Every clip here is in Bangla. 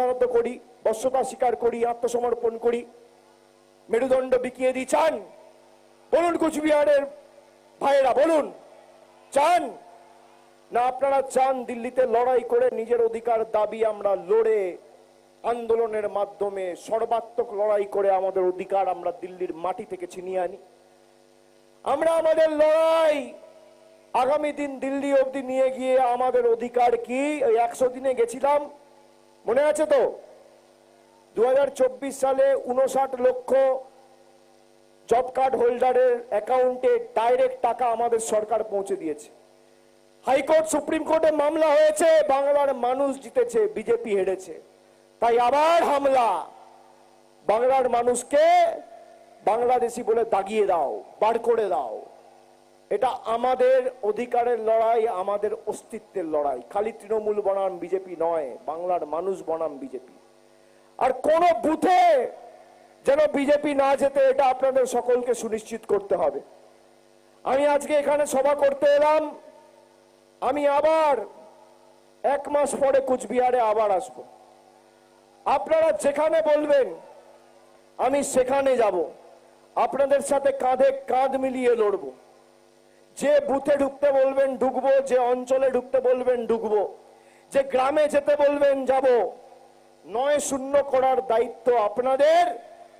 মাথা করি বশ্যতা স্বীকার করি, আত্মসমর্পণ করি। মেরুদণ্ড বিকিয়ে দিই, চান। বলুন কুচবিহারের ভাইয়েরা, বলুন, চান? না, আপনারা চান দিল্লিতে লড়াই করে নিজের অধিকার দাবি আমরা লড়ে আন্দোলনের মাধ্যমে সর্বাত্মক লড়াই করে আমাদের অধিকার আমরা দিল্লির মাটি থেকে ছিনিয়ে আনি। আমরা আমাদের লড়াই আগামী দিন দিল্লি অবধি নিয়ে গিয়ে আমাদের অধিকার কি? একশো দিনে গেছিলাম মনে আছে তো? দু হাজার চব্বিশ সালে উনষাট লক্ষ জব কার্ড হোল্ডারের অ্যাকাউন্টে ডাইরেক্ট টাকা আমাদের সরকার পৌঁছে দিয়েছে। হাইকোর্ট, সুপ্রিম কোর্টে মামলা হয়েছে, বাংলার মানুষ জিতেছে, বিজেপি হেরেছে। তাই আবার হামলা। বাংলার মানুষকে বাংলাদেশি বলে দাগিয়ে দাও, বার করে দাও। এটা আমাদের অধিকারের লড়াই, আমাদের অস্তিত্বের লড়াই। খালি তৃণমূল বনাম বিজেপি নয়, বাংলার মানুষ বনাম বিজেপি। আর কোন বুথে যেন বিজেপি না যেতে, এটা আপনাদের সকলকে সুনিশ্চিত করতে হবে। আমি আজকে এখানে সভা করতে এলাম। আমি আবার এক মাস পরে কুচবিহারে আবার আসব। আপনারা যেখানে বলবেন, আমি সেখানে যাব। আপনাদের সাথে কাঁধে কাঁধ মিলিয়ে লড়ব। যে বুথে ঢুকতে বলবেন ঢুকবো, যে অঞ্চলে ঢুকতে বলবেন ঢুকবো, যে গ্রামে যেতে বলবেন যাব, নয় শূন্য করার দায়িত্ব আপনাদের,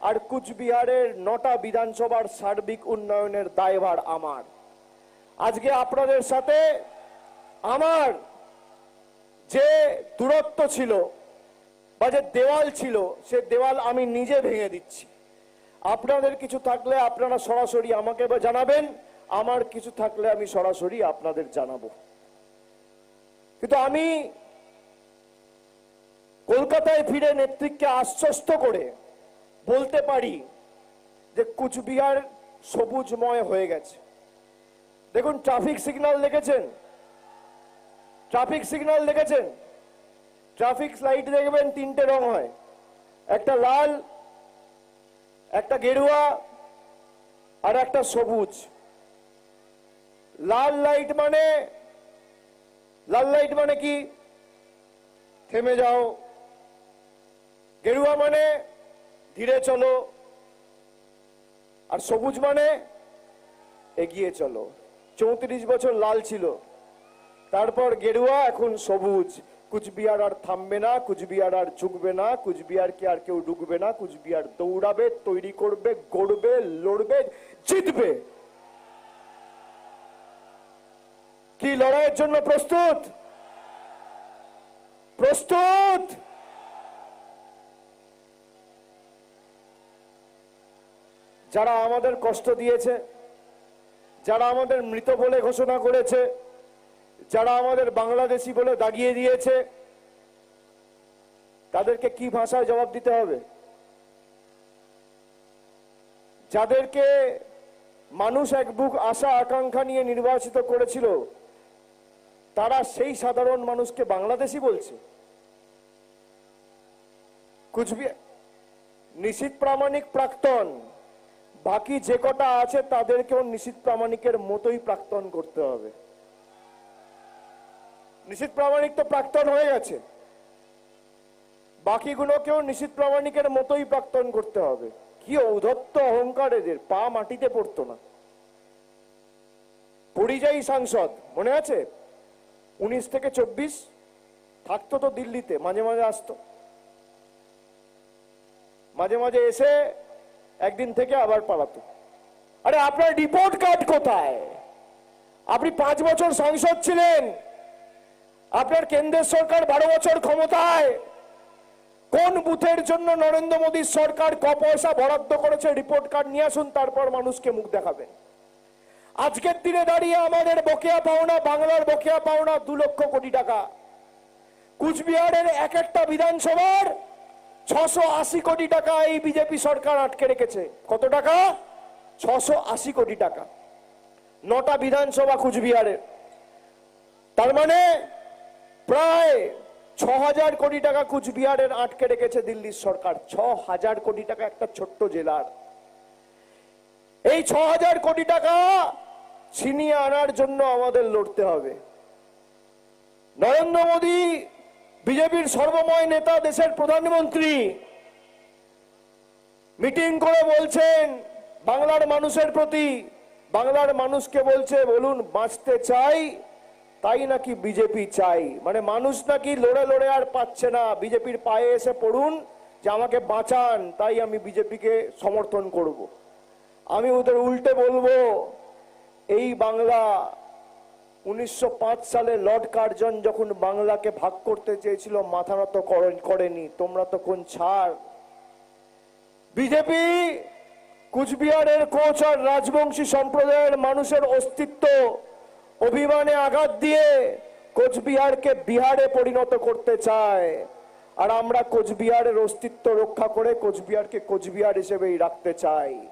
আর কুচবিহারের নটা বিধানসভার সার্বিক উন্নয়নের দায়ভার আমার। আজকে আপনাদের সাথে আমার যে দূরত্ব ছিল, বা যে দেওয়াল ছিল, সে দেওয়াল আমি নিজে ভেঙে দিচ্ছি। আপনাদের কিছু থাকলে আপনারা সরাসরি আমাকে জানাবেন। আমার কিছু থাকলে আমি সরাসরি আপনাদের জানাব। কিন্তু আমি কলকাতায় ফিরে নেতৃত্বকে আশ্বস্ত করে বলতে পারি যে কুচবিহার সবুজময় হয়ে গেছে। দেখুন, ট্রাফিক সিগন্যাল দেখেছেন? ট্রাফিক সিগন্যাল দেখেছেন? ট্রাফিক লাইট দেখবেন, তিনটে রং হয়। একটা লাল, একটা গেরুয়া আর একটা সবুজ। লাল লাইট মানে লাল লাইট মানে কি? থেমে যাও। গেরুয়া মানে ধীরে চলো। আর সবুজ মানে এগিয়ে চলো। চৌত্রিশ বছর লাল ছিল। তারপর গেরুয়া, এখন সবুজ। কুচবিহার আর থামবে না, কুচবিহার আর ঝুঁকবে না, কুচবিহারকে আর কেউ ঢুকবে না, কুচবিহার দৌড়াবে, তৈরি করবে, গড়বে, লড়বে, জিতবে। কি লড়াইয়ের জন্য প্রস্তুত? প্রস্তুত! যারা আমাদের কষ্ট দিয়েছে, যারা আমাদের মৃত বলে ঘোষণা করেছে, যারা আমাদের বাংলাদেশি বলে দাগিয়ে দিয়েছে, তাদেরকে কি ভাষায় জবাব দিতে হবে? যাদেরকে মানুষ এক বুক আশা, আকাঙ্ক্ষা নিয়ে নির্বাচিত করেছিল তারা সেই সাধারণ মানুষকে বাংলাদেশি বলছে। কুচবিহার নিশীত প্রামাণিক প্রাক্তন। বাকি যে কটা আছে তাদেরকেও নিশীত প্রামাণিকের মতোই প্রাক্তন করতে হবে। নিশীত প্রামাণিক তো প্রাক্তন হয়ে গেছে। বাকিগুলোকেও নিশীত প্রামাণিকের মতোই প্রাক্তন করতে হবে। কি ঔধত্ত অহংকার এদের? পা মাটিতে পড়তো না। পরিযায়ী সাংসদ, মনে আছে? উনিশ থেকে চব্বিশ থাকতো তো দিল্লিতে, মাঝে মাঝে আসতো। মাঝে মাঝে এসে একদিন থেকে আবার পালাতো। আরে, আপনার রিপোর্ট কার্ড কোথায়? আপনি পাঁচ বছর সাংসদ ছিলেন। আপনার কেন্দ্রের সরকার বারো বছর ক্ষমতায়। কোন বুথের জন্য নরেন্দ্র মোদীর সরকার ক পয়সা বরাদ্দ করেছে? রিপোর্ট কার্ড নিয়ে আসুন, তারপর মানুষকে মুখ দেখাবেন। আজকের দিনে দাঁড়িয়ে আমাদের বকেয়া পাওনা, বাংলার বকেয়া পাওনা দু লক্ষ কোটি টাকা। কুচবিহারের এক একটা বিধানসভার ছশো আশি কোটি টাকা এই বিজেপি সরকার আটকে রেখেছে। কত টাকা? ছশো আশি কোটি টাকা। নটা বিধানসভা কুচবিহারের তার মানে প্রায় ছ হাজার কোটি টাকা কুচবিহারের আটকে রেখেছে দিল্লির সরকার। ছ হাজার কোটি টাকা একটা ছোট্ট জেলার। এই ছ হাজার কোটি টাকা ছিনিয়ে আনার জন্য আমাদের লড়তে হবে। নরেন্দ্র মোদী, বিজেপির সর্বময় নেতা, দেশের প্রধানমন্ত্রী, মিটিং করে বলছেন, বাংলার মানুষের প্রতি, বাংলার মানুষকে বলছে, বলুন, বাঁচতে চাই, তাই নাকি বিজেপি চাই? মানে মানুষ নাকি লড়ে লড়ে আর পাচ্ছে না। বিজেপির পায়ে এসে পড়ুন যে আমাকে বাঁচান, তাই আমি বিজেপিকে সমর্থন করব। আমি ওদের উল্টে বলব, এই বাংলা উনিশশো পাঁচ সালে লর্ড কার্জন যখন বাংলাকে ভাগ করতে চেয়েছিল, মাথা নত করেন- তোমরা তো কোন ছাড়। বিজেপি, কুচবিহারের কোচ আর রাজবংশী সম্প্রদায়ের মানুষের অস্তিত্ব অভিমানে আঘাত দিয়ে কোচবিহারকে বিহারে পরিণত করতে চায়। আর আমরা কোচবিহারের অস্তিত্ব রক্ষা করে কোচবিহারকে কোচবিহার হিসেবেই রাখতে চাই।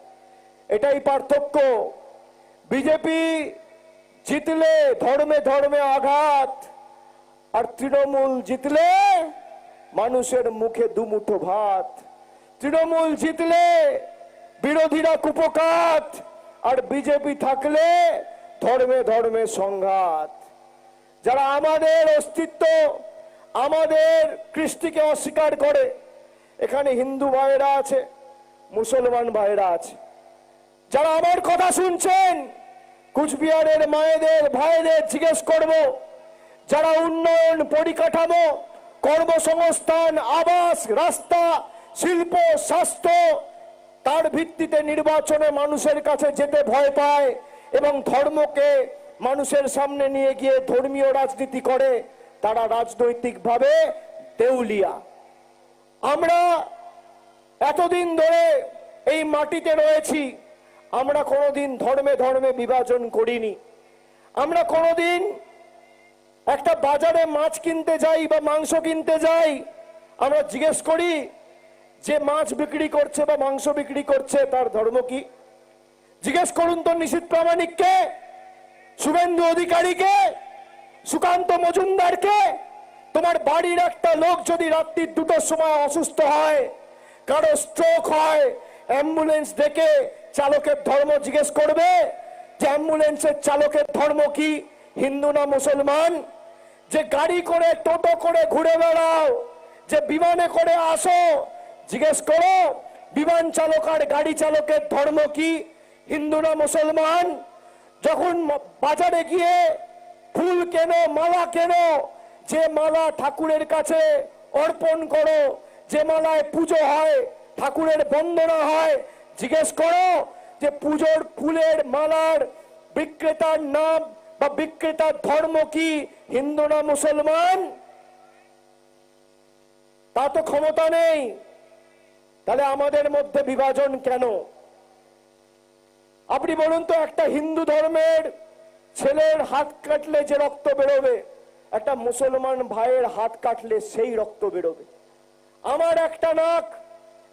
এটাই পার্থক্য। বিজেপি জিতলে ধর্মে ধর্মে আঘাত, আর তৃণমূল জিতলে মানুষের মুখে দুমুঠো ভাত। তৃণমূল জিতলে বিরোধীরা কুপকাত, আর বিজেপি থাকলে ধর্মে ধর্মে সংঘাত। যারা আমাদের অস্তিত্ব, আমাদের কৃষ্টিকে অস্বীকার করে, এখানে হিন্দু ভাইয়েরা আছে, মুসলমান ভাইয়েরা আছে। যারা আমার কথা শুনছেন, কুচবিহারের মায়েদের, ভাইদের জিজ্ঞেস করব, যারা উন্নয়ন পরিকাঠামো, কর্মসংস্থান, আবাস, রাস্তা, শিল্প, স্বাস্থ্য, তার ভিত্তিতে নির্বাচনে মানুষের কাছে যেতে ভয় পায় এবং ধর্মকে মানুষের সামনে নিয়ে গিয়ে ধর্মীয় রাজনীতি করে, তারা রাজনৈতিকভাবে দেউলিয়া। আমরা এতদিন ধরে এই মাটিতে রয়েছি আমরা কোনোদিন ধর্মে ধর্মে বিভাজন করিনি। আমরা কোনোদিন একটা বাজারে মাছ কিনতে যাই বা মাংস কিনতে যাই, আমরা জিজ্ঞেস করি যে মাছ বিক্রি করছে বা মাংস বিক্রি করছে, তার ধর্ম কি? জিজ্ঞেস করুন তো নিশীত প্রামাণিককে, শুভেন্দু অধিকারীকে, সুকান্ত মজুমদারকে, তোমার বাড়ির একটা লোক যদি রাত্রির দুটোর সময় অসুস্থ হয়, কারও স্ট্রোক হয় অ্যাম্বুলেন্স ডেকে চালকের ধর্ম জিজ্ঞেস করবে যে অ্যাম্বুলেন্সের চালকের ধর্ম কি? হিন্দু না মুসলমান? যে গাড়ি করে, টোটো করে ঘুরে বেড়াও, যে বিমানে করে আসো, জিজ্ঞেস করো, বিমান চালক আর গাড়ি চালকের ধর্ম কি? হিন্দু না মুসলমান? যখন বাজারে গিয়ে ফুল কেন, মালা কেন, যে মালা ঠাকুরের কাছে অর্পণ করো, যে মালায় পুজো হয়, ঠাকুরের বন্দনা হয় জিজ্ঞেস করো যে পুজোর ফুলের মালার বিক্রেতার নাম বা বিক্রেতার ধর্ম কি? হিন্দু না মুসলমান? তা তো ক্ষমতা নেই। তাহলে আমাদের মধ্যে বিভাজন কেন? আপনি বলুন তো, একটা হিন্দু ধর্মের ছেলের হাত কাটলে যে রক্ত বেরোবে, একটা মুসলমান ভাইয়ের হাত কাটলে সেই রক্ত বেরোবে। আমার একটা নাক,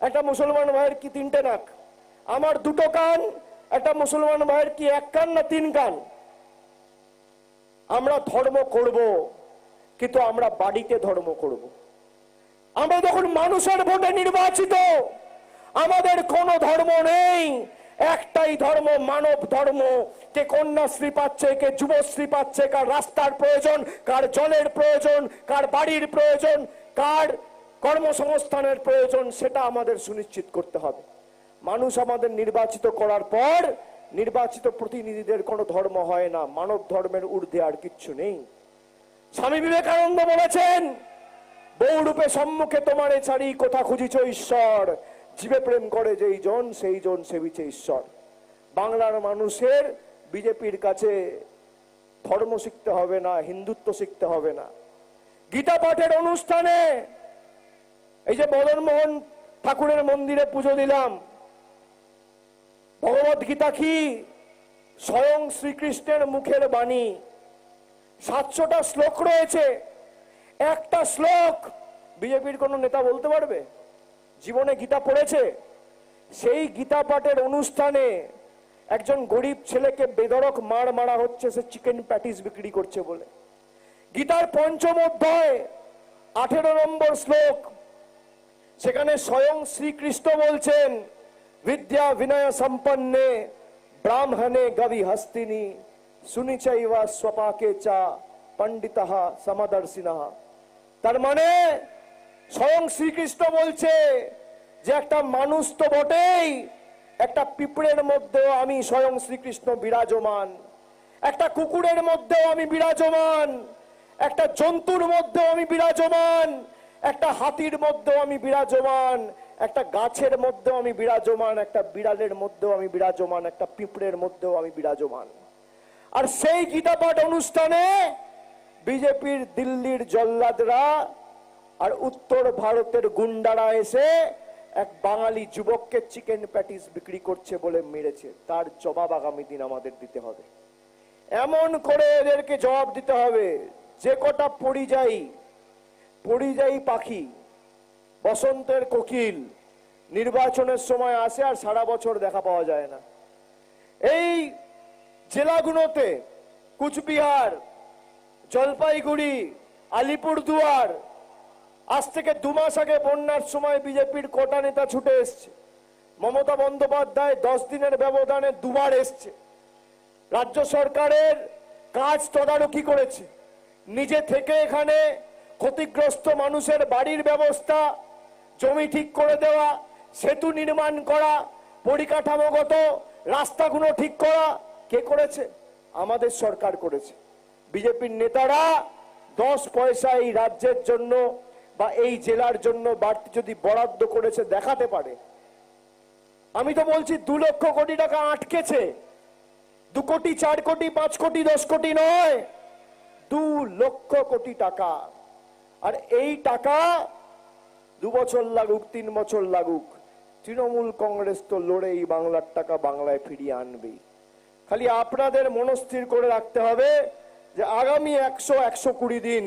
একটা মুসলমান ভাইয়ের কি তিনটে নাক? আমার দুটো কান একটা মুসলমান ভাইয়ের কি এক কান না তিন কান আমরা ধর্ম করব, কিন্তু আমরা বাড়িতে ধর্ম করব। আমরা যখন মানুষের ভোটে নির্বাচিত, আমাদের কোনো ধর্ম নেই। একটাই ধর্ম, মানব ধর্ম। কে কন্যাশ্রী পাচ্ছে, কে যুবশ্রী পাচ্ছে, কার রাস্তার প্রয়োজন, কার জলের প্রয়োজন, কার বাড়ির প্রয়োজন, কার কর্মসংস্থানের প্রয়োজন, সেটা আমাদের সুনিশ্চিত করতে হবে। মানুষ আমাদের নির্বাচিত করার পর নির্বাচিত প্রতিনিধিদের কোনো ধর্ম হয় না। মানব ধর্মের ঊর্ধ্বে আর কিচ্ছু নেই। স্বামী বিবেকানন্দ বলেছেন বৌরূপে সম্মুখে তোমারে ছাড়ি, কোথা খুঁজিছ ঈশ্বর। জীবে প্রেম করে যেই জন, সেই জন সেবিছে ঈশ্বর। বাংলার মানুষের বিজেপির কাছে ধর্ম শিখতে হবে না, হিন্দুত্ব শিখতে হবে না। গীতা পাঠের অনুষ্ঠানে এই যে মদনমোহন ঠাকুরের মন্দিরে পুজো দিলাম ভগবত গীতা কি স্বয়ং শ্রীকৃষ্ণের মুখের বাণী। সাতশোটা শ্লোক রয়েছে। একটা শ্লোক বিজেপির কোন নেতা বলতে পারবে? জীবনে গীতা পড়েছে। সেই গীতা পাঠের অনুষ্ঠানে একজন গরিব ছেলেকে বেদরক মার মারা হচ্ছে, সে চিকেন প্যাটিস বিক্রি করছে বলে। গীতার পঞ্চম অধ্যায়, আঠেরো নম্বর শ্লোক। সেখানে স্বয়ং শ্রীকৃষ্ণ বলছেন বিদ্যা বিনয় সম্পন্নে ব্রাহ্মণে গবি হস্তিনী শুনিচৈবা স্বপাকে চা পণ্ডিত সমদর্শিনা তার মানে স্বয়ং শ্রীকৃষ্ণ বলছে যে একটা মানুষ তো বটেই, একটা পিঁপড়ের মধ্যেও আমি স্বয়ং শ্রীকৃষ্ণ বিরাজমান, একটা কুকুরের মধ্যেও আমি বিরাজমান, একটা জন্তুর মধ্যেও আমি বিরাজমান, একটা হাতির মধ্যেও আমি বিরাজমান একটা গাছের মধ্যেও আমি বিরাজমান, একটা বিড়ালের মধ্যেও আমি বিরাজমান, একটা পিঁপড়ের মধ্যেও আমি বিরাজমান। আর সেই গীতা পাঠ অনুষ্ঠানে বিজেপির দিল্লির জল্লাদরা আর উত্তর ভারতের গুন্ডারা এসে এক বাঙালি যুবককে চিকেন প্যাটিস বিক্রি করছে বলে মেরেছে। তার জবাব আগামী দিন আমাদের দিতে হবে। এমন করে এদেরকে জবাব দিতে হবে, যে কটা পরিযায়ী পরিযায়ী পাখি বসন্তের কোকিল নির্বাচনের সময় আসে আর সারা বছর দেখা পাওয়া যায় না। এই জেলাগুলোতে কুচবিহার, জলপাইগুড়ি, আলিপুরদুয়ার আজ থেকে দু মাস আগে বন্যার সময় বিজেপির কোটা নেতা ছুটে এসছে। মমতা বন্দ্যোপাধ্যায় দশ দিনের ব্যবধানে দুবার এসছে। রাজ্য সরকারের কাজ তদারকি করেছে। নিজে থেকে এখানে ক্ষতিগ্রস্ত মানুষের বাড়ির ব্যবস্থা জমি ঠিক করে দেওয়া, সেতু নির্মাণ করা পরিকাঠামোগত রাস্তাগুলো ঠিক করা, কে করেছে? আমাদের সরকার করেছে। বিজেপির নেতারা দশ পয়সা এই রাজ্যের জন্য বা এই জেলার জন্য বাড়তি যদি বরাদ্দ করেছে, দেখাতে পারে। আমি তো বলছি, দু লক্ষ কোটি টাকা আটকেছে। দু কোটি, চার কোটি, পাঁচ কোটি, দশ কোটি নয়। দু লক্ষ কোটি টাকা। আর এই টাকা দু বছর লাগুক, তিন বছর লাগুক, তৃণমূল কংগ্রেস তো লড়ে এই বাংলার টাকা বাংলায় ফিরিয়ে আনবেই খালি আপনাদের মনস্থির করে রাখতে হবে যে আগামী একশো একশো কুড়ি দিন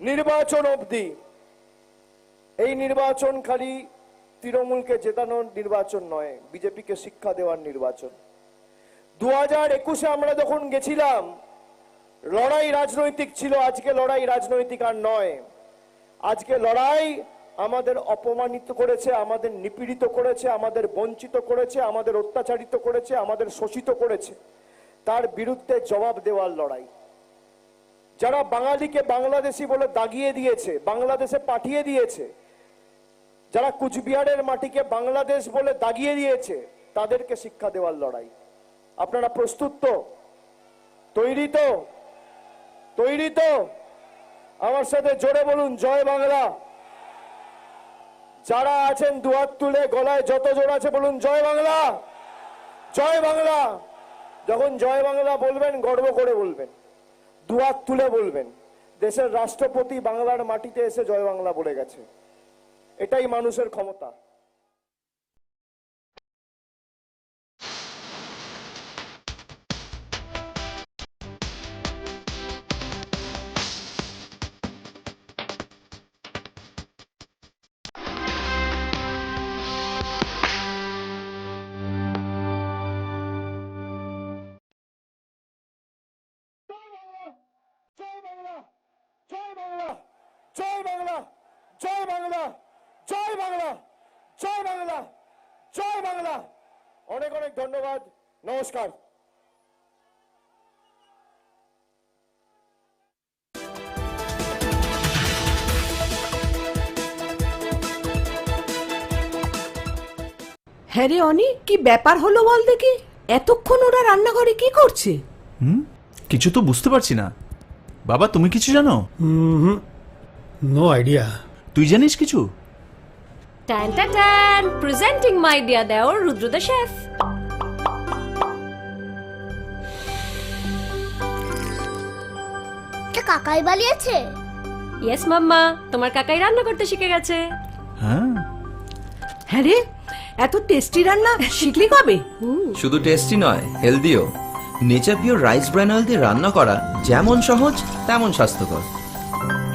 নির্বাচন অবধি, এই নির্বাচন খালি তৃণমূলকে জেতানোর নির্বাচন নয়, বিজেপিকে শিক্ষা দেওয়ার নির্বাচন। দু হাজার একুশে আমরা যখন গেছিলাম, লড়াই রাজনৈতিক ছিল, আজকে লড়াই রাজনৈতিক আর নয়। আজকে লড়াই আমাদের অপমানিত করেছে, আমাদের নিপীড়িত করেছে, আমাদের বঞ্চিত করেছে, আমাদের অত্যাচারিত করেছে, আমাদের শোষিত করেছে। তার বিরুদ্ধে জবাব দেওয়ার লড়াই। যারা বাঙালিকে বাংলাদেশি বলে দাগিয়ে দিয়েছে, বাংলাদেশে পাঠিয়ে দিয়েছে, যারা কুচবিহারের মাটিকে বাংলাদেশ বলে দাগিয়ে দিয়েছে, তাদেরকে শিক্ষা দেওয়ার লড়াই। আপনারা প্রস্তুত তো? তৈরি তো? তৈরি তো? আমার সাথে জোরে বলুন, জয় বাংলা। যারা আছেন দুহাত তুলে গলায় যত জোর আছে বলুন, জয় বাংলা। জয় বাংলা। যখন জয় বাংলা বলবেন, গর্ব করে বলবেন, দুহাত তুলে বলবেন, দেশের রাষ্ট্রপতি বাংলার মাটিতে এসে জয় বাংলা বলে গেছে। এটাই মানুষের ক্ষমতা। ধন্যবাদ নমস্কার। হ্যাঁ রে অনি কি ব্যাপার হলো বল দেখি? এতক্ষণ ওরা রান্নাঘরে কি করছে? হুম? কিছু তো বুঝতে পারছি না। বাবা তুমি কিছু জানো? নো আইডিয়া তুই জানিস কিছু? Tan tan tan! Presenting my dear Deor Rudra কাকাই বালিয়েছে ইয়েস মাম্মা তোমার কাকাই রান্না করতে শিখে গেছে। হ্যাঁ। হ্যাঁ রে এত টেস্টি রান্না শিখলি কবে? শুধু টেস্টি নয় হেলদিও nature pure rice bran oil দিয়ে রান্না করা যেমন সহজ তেমন স্বাস্থ্যকর।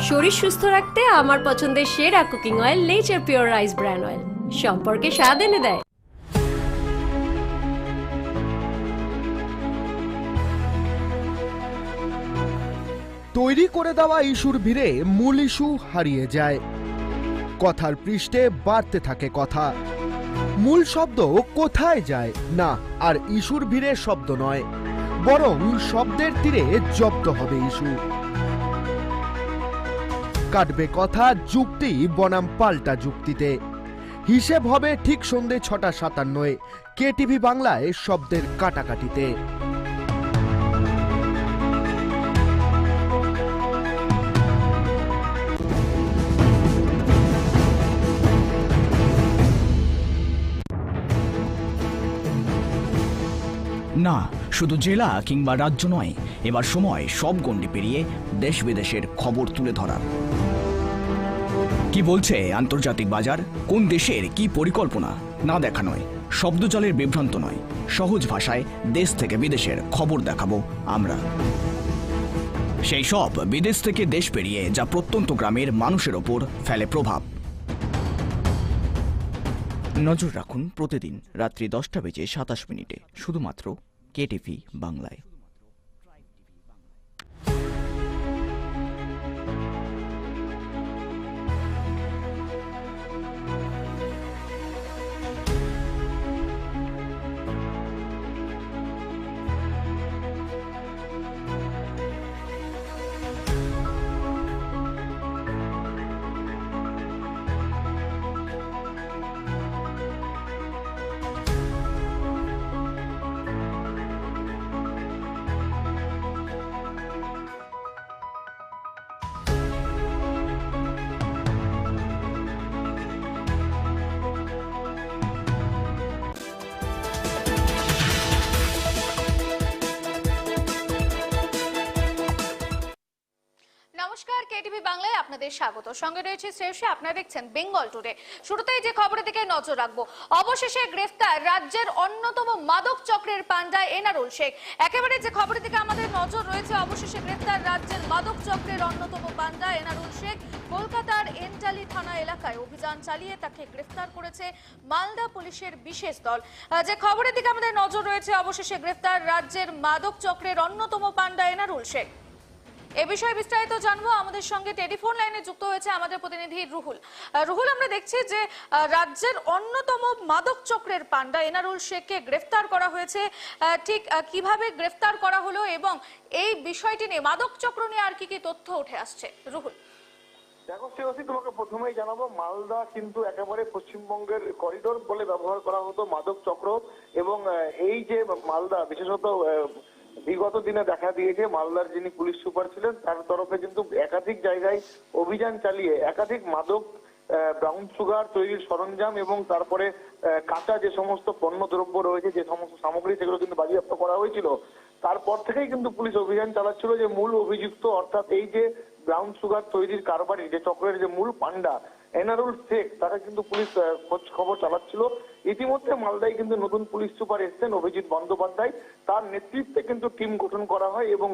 শরীর সুস্থ রাখতে আমার পছন্দের সেরা cooking oil nature pure rice bran oil সম্পর্কে স্বাদ এনে দেয়। তৈরি করে দেওয়া ইস্যুর ভিড়ে মূল ইস্যু হারিয়ে যায়। কথার পৃষ্ঠে বাড়তে থাকে কথা। মূল শব্দ কোথায় যায়? না, আর ইস্যুর ভিড়ে শব্দ নয়। বরং শব্দের তীরে জব্দ হবে ইস্যু। কাটবে কথা, যুক্তি, বনাম পাল্টা যুক্তিতে। হিসেব হবে ঠিক সন্ধে ছটা সাতান্নয়। কে টিভি বাংলায় শব্দের কাটাকাটিতে। না, শুধু জেলা কিংবা রাজ্য নয়, এবার সময় সব গণ্ডি পেরিয়ে দেশ বিদেশের খবর তুলে ধরার। কি বলছে আন্তর্জাতিক বাজার? কোন দেশের কি পরিকল্পনা? না দেখা নয় শব্দজালের বিভ্রান্ত নয়, সহজ ভাষায় দেশ থেকে বিদেশের খবর দেখাবো আমরা। সেই সব বিদেশ থেকে দেশ পেরিয়ে যা প্রত্যন্ত গ্রামের মানুষের ওপর ফেলে প্রভাব। নজর রাখুন প্রতিদিন রাত্রি দশটা বেজে সাতাশ মিনিটে শুধুমাত্র কেটিভি বাংলায়। আপনাদের স্বাগত। সঙ্গে রয়েছে শ্রেয়সী, আপনারা দেখছেন বেঙ্গল টুডে। শুরুতেই যে খবরের দিকে নজর রাখব, অবশেষে গ্রেফতার রাজ্যের অন্যতম মাদক চক্রের পান্ডা এনারুল শেখ। একেবারে যে খবরের দিকে আমাদের নজর রয়েছে, অবশেষে গ্রেফতার রাজ্যের মাদক চক্রের অন্যতম পান্ডা এনারুল শেখ। কলকাতার এন্টালি থানা এলাকায় অভিযান চালিয়ে তাকে গ্রেফতার করেছে মালদা পুলিশের বিশেষ দল। যে খবরের দিকে আমাদের নজর রয়েছে, অবশেষে গ্রেফতার রাজ্যের মাদক চক্রের অন্যতম পান্ডা এনারুল শেখ। এ বিষয়ে বিস্তারিত জানব। আমাদের সঙ্গে টেলিফোন লাইনে যুক্ত হয়েছে আমাদের প্রতিনিধি রুহুল। রুহুল, আমরা দেখছি যে রাজ্যের অন্যতম মাদক চক্রের পান্ডা এনারুল গ্রেফতার করা হয়েছে। ঠিক গ্রেফতার করা হলো এবং এই বিষয়টি নিয়ে মাদক চক্র নিয়ে আর কি কি তথ্য উঠে আসছে? রুহুল। দেখো তোমাকে প্রথমেই জানাব, মালদা কিন্তু একেবারে পশ্চিমবঙ্গের করিডোর বলে ব্যবহার করা হতো মাদক চক্র এবং এই যে মালদা, বিশেষত বিগত দিনে দেখা দিয়েছে, মালদার যিনি পুলিশ সুপার ছিলেন, তার তরফে কিন্তু একাধিক জায়গায় অভিযান চালিয়ে, একাধিক মাদক ব্রাউন সুগার তৈরির সরঞ্জাম এবং তারপরে কাঁচা যে সমস্ত পণ্য দ্রব্য রয়েছে, যে সমস্ত সামগ্রী, সেগুলো কিন্তু বাজেয়াপ্ত করা হয়েছিল। তারপর থেকেই কিন্তু পুলিশ অভিযান চালাচ্ছিল যে মূল অভিযুক্ত, অর্থাৎ এই যে ব্রাউন সুগার তৈরির কারবারি, যে চক্রের যে মূল পান্ডা এনারুল শেখ তারা কিন্তু পুলিশ খোঁজ খবর চালাচ্ছিল। ইতিমধ্যে মালদায় কিন্তু নতুন পুলিশ সুপার এসছেন অভিজিৎ বন্দ্যোপাধ্যায়। তার নেতৃত্বে কিন্তু টিম গঠন করা হয় এবং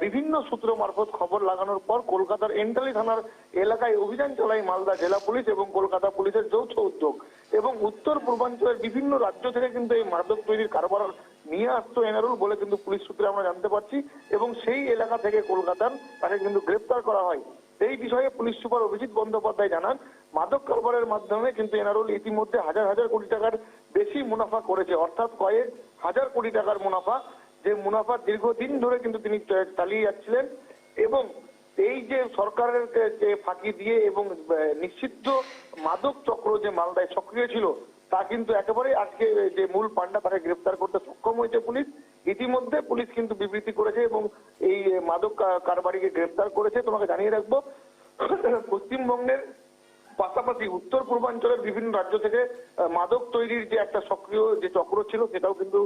বিভিন্ন সূত্র মারফত খবর লাগানোর পর কলকাতার এন্টালি থানার এলাকায় অভিযান চালায় মালদা জেলা পুলিশ এবং কলকাতা পুলিশের যৌথ উদ্যোগ। এবং উত্তর পূর্বাঞ্চলের বিভিন্ন রাজ্য থেকে কিন্তু এই মাদক তৈরির কারবার নিয়ে আসতো এনারুল বলে কিন্তু পুলিশ সূত্রে আমরা জানতে পারছি। এবং সেই এলাকা থেকে কলকাতার তাকে কিন্তু গ্রেপ্তার করা হয়। এই বিষয়ে পুলিশ সুপার অভিজিৎ বন্দ্যোপাধ্যায় জানান, মাদক কারবারের মাধ্যমে কিন্তু এনারুল ইতিমধ্যে হাজার হাজার কোটি টাকার বেশি মুনাফা করেছে, অর্থাৎ কয়েক হাজার কোটি টাকার মুনাফা, যে মুনাফা দীর্ঘদিন ধরে কিন্তু তিনি চালিয়ে যাচ্ছিলেন এবং এই যে সরকারের যে ফাঁকি দিয়ে এবং নিষিদ্ধ মাদক চক্র যে মালদায় সক্রিয় ছিল তা কিন্তু একেবারে আজকে যে মূল পান্ডা তাকে গ্রেপ্তার করতে সক্ষম হয়েছে পুলিশ, ইতিমধ্যে পুলিশ কিন্তু বিবৃতি করেছে এবং এই মাদক কারবারিকে গ্রেপ্তার করেছে। তোমাকে জানিয়ে রাখব, পশ্চিমবঙ্গের পাশাপাশি উত্তর পূর্বাঞ্চলের বিভিন্ন রাজ্য থেকে মাদক তৈরির যে একটা সক্রিয় যে চক্র ছিল, সেটাও কিন্তু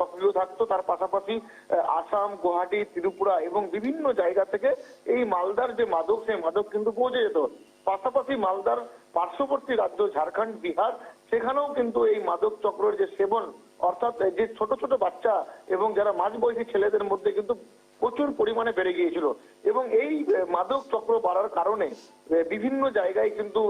সক্রিয় থাকতো। তার পাশাপাশি আসাম, গুয়াহাটি, ত্রিপুরা এবং বিভিন্ন জায়গা থেকে এই মালদার যে মাদক, সেই মাদক কিন্তু পৌঁছে যেত। পাশাপাশি মালদার পার্শ্ববর্তী রাজ্য ঝাড়খণ্ড, বিহার, সেখানেও কিন্তু এই মাদক চক্রের যে সেবন, অর্থাৎ যে ছোট ছোট বাচ্চা এবং যারা মাঝ বয়সী ছেলেদের মধ্যে কিন্তু প্রচুর পরিমাণে বেড়ে গিয়েছিল। এবং এই মাদক চক্র বাড়ার কারণে বিভিন্ন জায়গায় কিন্তু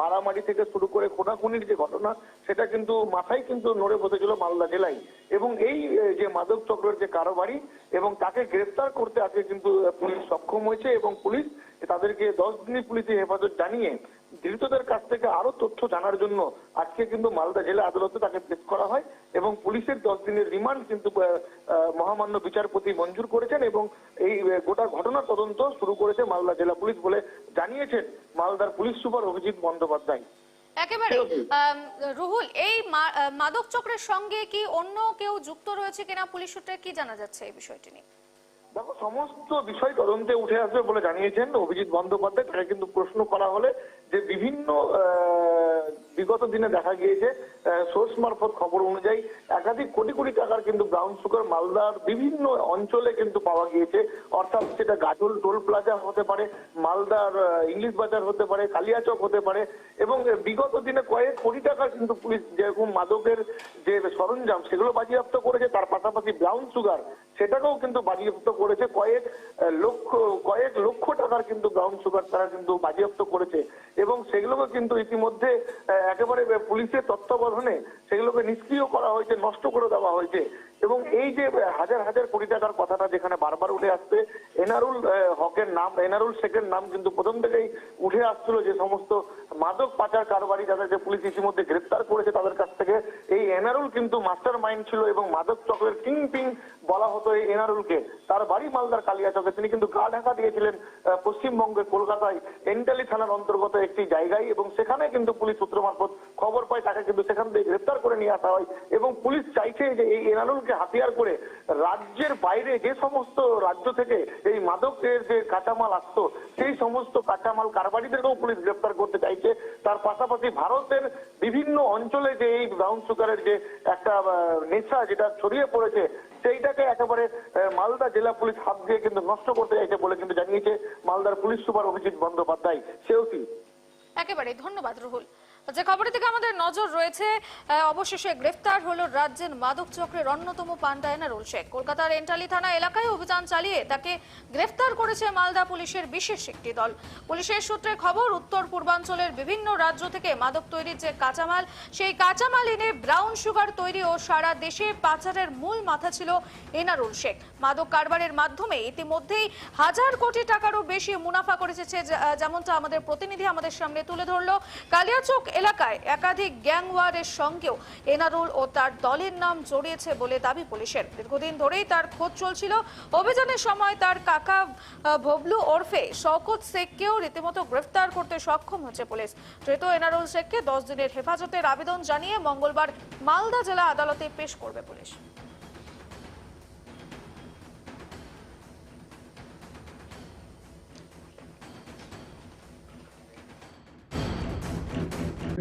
মারামারি থেকে শুরু করে খুনাখুনির যে ঘটনা, সেটা কিন্তু মাথায় কিন্তু নড়ে বসেছিল মালদা জেলায়। এবং এই যে মাদক চক্রের যে কারবারি এবং তাকে গ্রেফতার করতে আজকে কিন্তু পুলিশ সক্ষম হয়েছে এবং পুলিশ তাদেরকে দশ দিনের পুলিশি হেফাজত জানিয়ে ধৃতদের কাছ থেকে আরও তথ্য জানার জন্য আজকে কিন্তু মালদা জেলা আদালতে তাকে পেশ করা হয় এবং পুলিশের দশ দিনের রিমান্ড কিন্তু মহামান্য বিচারপতি মঞ্জুর করেছেন এবং এই গোটা ঘটনার তদন্ত শুরু করেছে মালদা জেলা পুলিশ বলে জানিয়েছেন মালদার পুলিশ সুপার অভিজিৎ বন্দ্যোপাধ্যায়। একেবারে রুহুল এই মাদক চক্রের সঙ্গে কি অন্য কেউ যুক্ত রয়েছে কিনা পুলিশ সূত্রে কি জানা যাচ্ছে এই বিষয়টি নিয়ে? দেখো সমস্ত বিষয় তদন্তে উঠে আসবে বলে জানিয়েছেন অভিজিৎ বন্দ্যোপাধ্যায়। তাকে কিন্তু প্রশ্ন করা হলে যে বিভিন্ন বিগত দিনে দেখা গিয়েছে সোর্স মারফত খবর অনুযায়ী একাধিক কোটি কোটি টাকার কিন্তু ব্রাউন সুগার মালদার বিভিন্ন অঞ্চলে কিন্তু পাওয়া গিয়েছে। অর্থাৎ সেটা গাজল টোল প্লাজা হতে পারে, মালদার ইংলিশ বাজার হতে পারে, কালিয়াচক হতে পারে, এবং বিগত দিনে কয়েক কোটি টাকার কিন্তু পুলিশ যেরকম মাদকের যে সরঞ্জাম সেগুলো বাজেয়াপ্ত করেছে, তার পাশাপাশি ব্রাউন সুগার সেটাকেও কিন্তু বাজেয়াপ্ত করেছে। কয়েক লক্ষ কয়েক লক্ষ টাকার কিন্তু ব্রাউন সুগার তারা কিন্তু বাজেয়াপ্ত করেছে। এবং সেগুলোকে কিন্তু ইতিমধ্যে একেবারে পুলিশের তত্ত্বাবধানে সেগুলোকে নিষ্ক্রিয় করা হয়েছে, নষ্ট করে দেওয়া হয়েছে। এবং এই যে হাজার হাজার কোটি টাকার কথাটা যেখানে বারবার উঠে আসছে, এনারুল হকের নাম, এনারুল শেখের নাম কিন্তু প্রথম থেকেই উঠে আসছিল যে সমস্ত মাদক পাচার কারবারি যাদেরকে পুলিশ ইতিমধ্যে গ্রেপ্তার করেছে তাদের কাছ থেকে, এই এনারুল কিন্তু মাস্টার মাইন্ড ছিল এবং মাদক চক্রের কিং পিং বলা হতো এই এনারুলকে। তার বাড়ি মালদার কালিয়াচকে তিনি কিন্তু গা ঢাকা দিয়েছিলেন পশ্চিমবঙ্গের কলকাতায় এন্টালি থানার অন্তর্গত একটি জায়গায় এবং সেখানে কিন্তু পুলিশ সূত্র মারফত খবর পায়, তাকে কিন্তু সেখান থেকে গ্রেপ্তার করে নিয়ে আসা হয় এবং পুলিশ চাইছে যে এই এনারুলকে হাতিয়ার করে রাজ্যের বাইরে যে সমস্ত রাজ্য থেকে এই মাদকের যে কাঁচামাল আসতো, সেই সমস্ত কাঁচামাল কারবারিদেরকেও পুলিশ গ্রেপ্তার করতে চাইছে। তার পাশাপাশি ভারতের বিভিন্ন অঞ্চলে যে এই ব্রাউন সুগারের যে একটা নেশা যেটা ছড়িয়ে পড়েছে, সেইটাকে একেবারে মালদা জেলা পুলিশ হাত দিয়ে কিন্তু নষ্ট করতে চাইছে বলে কিন্তু জানিয়েছে মালদার পুলিশ সুপার অভিজিৎ বন্দ্যোপাধ্যায়। সেও কি? একেবারে, ধন্যবাদ, রুহুল। যে খবরের দিকে আমাদের নজর রয়েছে অবশেষে গ্রেফতার হলো রাজ্যের মাদক চক্রের অন্যতম পান্ডা এনারুল শেখ। কলকাতার এন্টালি থানা এলাকায় অভিযান চালিয়ে তাকে গ্রেফতার করেছে মালদা পুলিশের বিশেষ একটি দল। পুলিশের সূত্রে খবর, উত্তর পূর্বাঞ্চলের বিভিন্ন রাজ্য থেকে মাদক তৈরির যে কাঁচামাল, সেই কাঁচামাল এনে ব্রাউন সুগার তৈরি ও সারা দেশে পাচারের মূল মাথা ছিল এনারুল শেখ। মাদক কারবারের মাধ্যমে ইতিমধ্যেই হাজার কোটি টাকারও বেশি মুনাফা করেছে যেমনটা আমাদের প্রতিনিধি আমাদের সামনে তুলে ধরলো। কালিয়াচক এলাকায় একাধিক গ্যাংওয়ারের সঙ্গেও এনারুল ও তার দলের নাম জড়িয়েছে বলে দাবি পুলিশের। দীর্ঘদিন ধরেই তার খোঁজ চলছিল। অভিযানের সময় তার কাকা ভবলু ওরফে শওকত শেখকেও রীতিমতো গ্রেফতার করতে সক্ষম হচ্ছে পুলিশ। ধৃত এনারুল শেখকে দশ দিনের হেফাজতের আবেদন জানিয়ে মঙ্গলবার মালদা জেলা আদালতে পেশ করবে পুলিশ।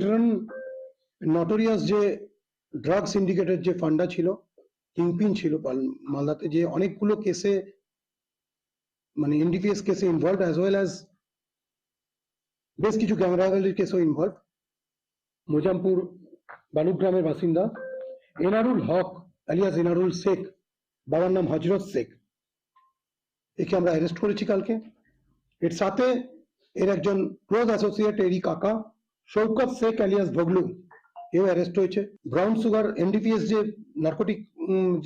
ভেটারান নটোরিয়াস যে ড্রাগ সিন্ডিকেটের যে ফান্ডা ছিল কিংপিন ছিল মালদাতে যে অনেকগুলো কেসে মানে এনডিপিএস কেসে ইনভলভ অ্যাজ ওয়েল অ্যাজ বেশ কিছু গ্যাংরাগালির কেসও ইনভলভ মোজামপুর বালুগ্রামের বাসিন্দা এনারুল হক আলিয়াস এনারুল শেখ বাবার নাম হজরত শেখ একে আমরা অ্যারেস্ট করেছি কালকে। এর সাথে এর একজন ক্লোজ অ্যাসোসিয়েট এরই কাকা শৌকত শেখ আলিয়াস ভগলু এও অ্যারেস্ট হয়েছে। ব্রাউন সুগার এনডিপিএস যে নার্কোটিক